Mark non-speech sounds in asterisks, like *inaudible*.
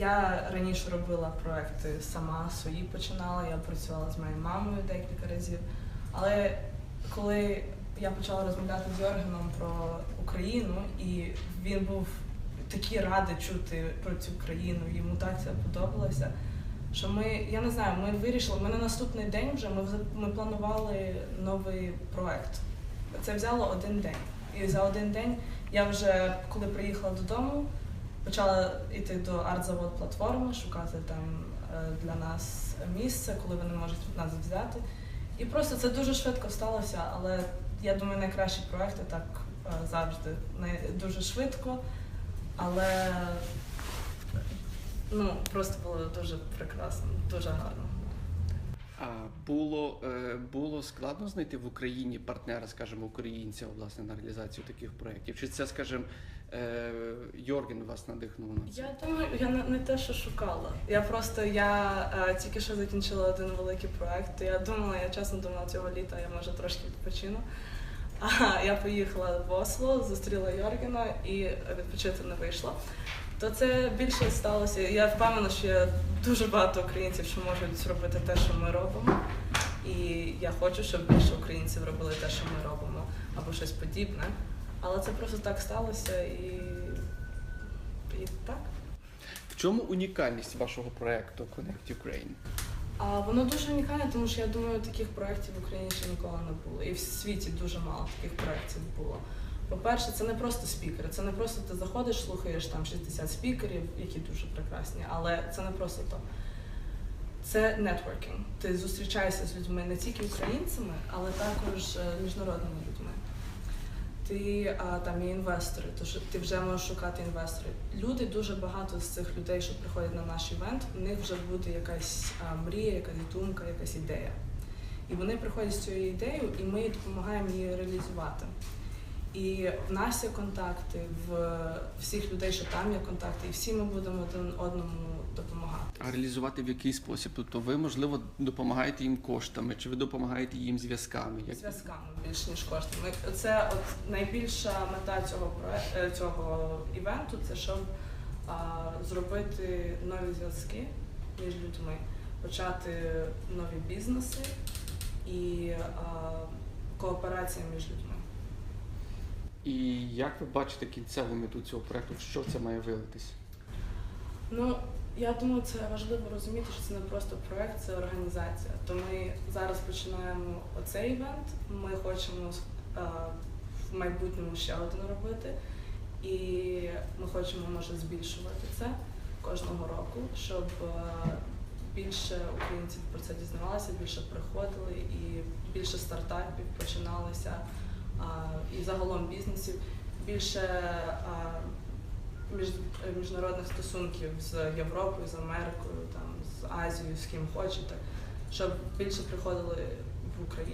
я раніше робила проекти сама, свої починала. Я працювала з моєю мамою декілька разів. Але коли я почала розмовляти з Йоргеном про Україну, і він був такий радий чути про цю країну, йому так це подобалося. Що ми, я не знаю, ми вирішили, ми на наступний день вже ми, ми планували новий проект. Це взяло один день. І за один день я вже, коли приїхала додому, почала йти до артзавод платформи, шукати там е, для нас місце, коли вони можуть нас взяти. І просто це дуже швидко сталося, але я думаю, найкращі проекти так е, завжди. Дуже швидко, але ну, просто було дуже прекрасно, дуже гарно. Було, е, було складно знайти в Україні партнера, скажімо, українця власне на реалізацію таких проєктів? Чи це, скажімо, е, Йорген вас надихнув на це? Я думаю, я не, не те, що шукала. Я просто я е, тільки що закінчила один великий проект. Я думала, я чесно думала, цього літа я може трошки відпочину. А *laughs* я поїхала в Осло, зустріла Йоргена і відпочити не вийшло. То це більше сталося. Я впевнена, що є дуже багато українців, що можуть зробити те, що ми робимо. І я хочу, щоб більше українців робили те, що ми робимо, або щось подібне. Але це просто так сталося і, і так. В чому унікальність вашого проєкту Connect Ukraine? А воно дуже унікальне, тому що я думаю, таких проєктів в Україні ще ніколи не було. І в світі дуже мало таких проєктів було. По-перше, це не просто спікери, це не просто ти заходиш, слухаєш там 60 спікерів, які дуже прекрасні, але це не просто то. Це нетворкінг. Ти зустрічаєшся з людьми не тільки українцями, але також е, міжнародними людьми. Ти а, там є інвестори, тож ти вже можеш шукати інвесторів. Люди дуже багато з цих людей, що приходять на наш івент, у них вже буде якась а, мрія, якась думка, якась ідея. І вони приходять з цією ідеєю, і ми допомагаємо її реалізувати. І в нас є контакти, в всіх людей, що там є контакти, і всі ми будемо один одному допомагати. А реалізувати в який спосіб? Тобто ви, можливо, допомагаєте їм коштами, чи ви допомагаєте їм зв'язками? Як... зв'язками більш ніж коштами. Це от найбільша мета цього цього івенту, це щоб а, зробити нові зв'язки між людьми, почати нові бізнеси і а, кооперація між людьми. І як ви бачите кінцеву мету цього проєкту? Що це має вилитись? Ну, я думаю, це важливо розуміти, що це не просто проект, це організація. То ми зараз починаємо оцей івент. Ми хочемо е, в майбутньому ще один робити. І ми хочемо може збільшувати це кожного року, щоб е, більше українців про це дізнавалися, більше приходили і більше стартапів починалося, а, і загалом бізнесів, більше а, між, міжнародних стосунків з Європою, з Америкою, там, з Азією, з ким хочете, щоб більше приходили в Україну.